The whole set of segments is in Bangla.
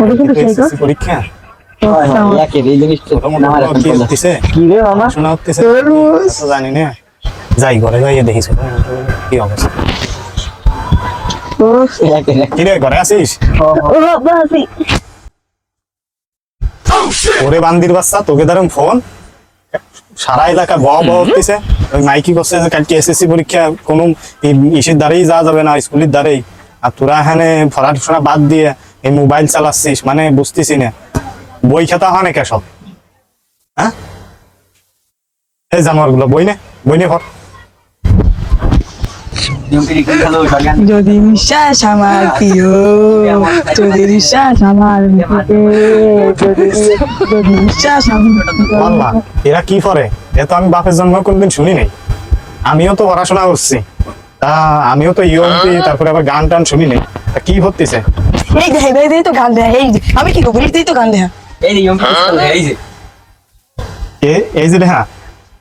ওটা কিন্তু সেই পরীক্ষা? জানি না। যাই ঘরে যাইয়ে দেখিস কি অবস্থা? ঘরে ওরে বান্দির বাচ্চা তোকে ধরুন ফোন। সারা এলাকা ব ব ওই মাইকি করছে যে কালকে এসএসসি পরীক্ষা কোনো ইসের দ্বারেই যাওয়া যাবে না স্কুলের দ্বারেই। আর তোরা এখানে পড়াশোনা বাদ দিয়ে এই মোবাইল চালাচ্ছিস মানে বুঝতেছি না। বই খাতা হয় না সব? হ্যাঁ? এই জানোয়ারগুলো বই নে বই নে কি যদি নিঃশ্বাস আমার প্রিয় যদি নিঃশ্বাস আমার যদি নিঃশ্বাস আমার এরা কি করে এ তো আমি বাপের জন্ম কোনদিন শুনি নাই। আমিও তো পড়াশোনা করছি। তা আমিও তো ইউএমপি তারপরে আবার গান টান শুনি নেই তা কি হতেছে? এই যে এই দেই তো গান দেয় এই যে, আমি কি করব? এই তো গান দেয়। এই যে নিয়মটি এই যে। এ এই যে হ্যাঁ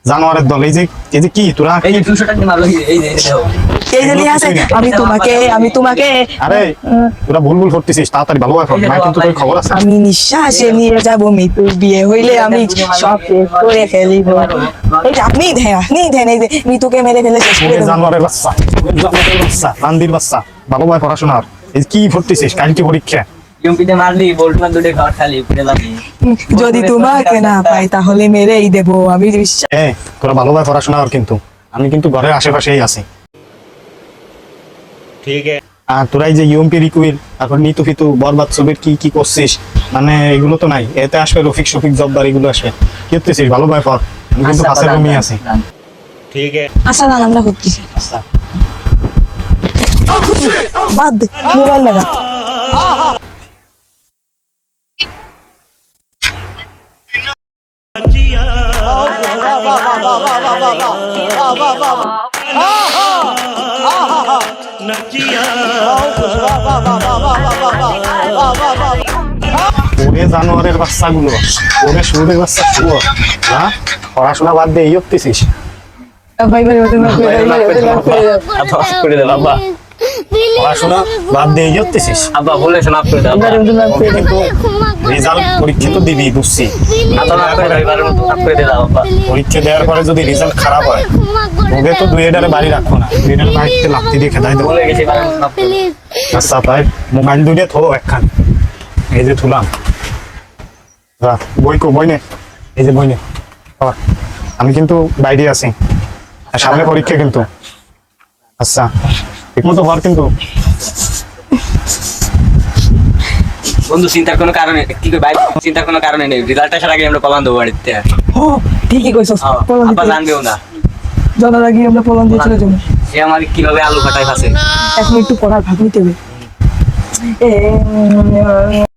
জানোয়ারের দল এই যে এই যে কি তোরা এই যে দুশো টাকা মারলো এই যে এই যে দেখো। এই যে লিখে আছে আমি তোমাকে আমি তোমাকে আরে তোরা ভুল ভুল করতেছিস তাড়াতাড়ি ভালো এখন না কিন্তু তোর খবর আছে আমি নিঃশ্বাসে নিয়ে যাব মৃত্যু বিয়ে হইলে আমি সব শেষ করে ফেলিব এই যে আপনি দেন আপনি দেন এই যে মৃত্যুকে মেরে ফেলে শেষ করে জানোয়ারের বাচ্চা জানোয়ারের বাচ্চা রান্দির বাচ্চা ভালো ভাই পড়াশোনার এই যে কি করতেছিস কালকে পরীক্ষা মারলি ঘর খালি যদি তোমাকে না পাই তাহলে মেরেই আমি বিশ্বাস হ্যাঁ তোরা ভালোভাবে পড়াশোনা কিন্তু। আমি কিন্তু ঘরের আশেপাশেই আছি। ঠিক আর যে ইউএমপি রিকুইল ফিতু বরবাদ ছবির কি কি করছিস? মানে এগুলো তো নাই। এতে আসবে রফিক শফিক জব্বার এগুলো আসবে। কি করতেছিস? ভালোভাবে পর আমি কিন্তু কাছে আছি। ঠিক আছে। আচ্ছা, আমরা করতেছি। আচ্ছা। বাদ মোবাইল লাগা। ওরে জানোয়ারের বাচ্চাগুলো ওরে সুরের বাচ্চা শুয়ো হ্যাঁ পড়াশোনা বাদ দিয়ে এই করতেছিস ভাই ভাই ওদের করে দিলাম পড়াশোনা বাদ দিয়ে আব্বা বলে শোনা দাও। কিন্তু রেজাল্ট পরীক্ষা তো দিবি বুঝছি। পরীক্ষা দেওয়ার পরে যদি রেজাল্ট খারাপ হয় ওকে তো দুই এটারে বাড়ি রাখব না। দুই এটারে বাড়িতে লাফতি দিয়ে খেদাই দেবো। আচ্ছা তাই মোবাইল দুইটা থো একখান। এই যে থুলাম। বই কো বই নে। এই যে বই নে। আমি কিন্তু বাইরে আছি। সামনে পরীক্ষা কিন্তু। আচ্ছা। মতো হওয়ার কিন্তু বন্ধু চিন্তার কোনো কারণে কি কই ভাই চিন্তার কোনো কারণে নেই। রেজাল্ট আসার আগে আমরা পলান দেবো বাড়িতে। ও ঠিকই কইছস হ্যাঁ, পলন জানবেও না। জানার আগে আমরা পলান দিয়ে চলে যাব। সে আমার কীভাবে আলু ফাটাই ফাসে? এখন একটু পড়ার ভাগ নিতে হবে। এ,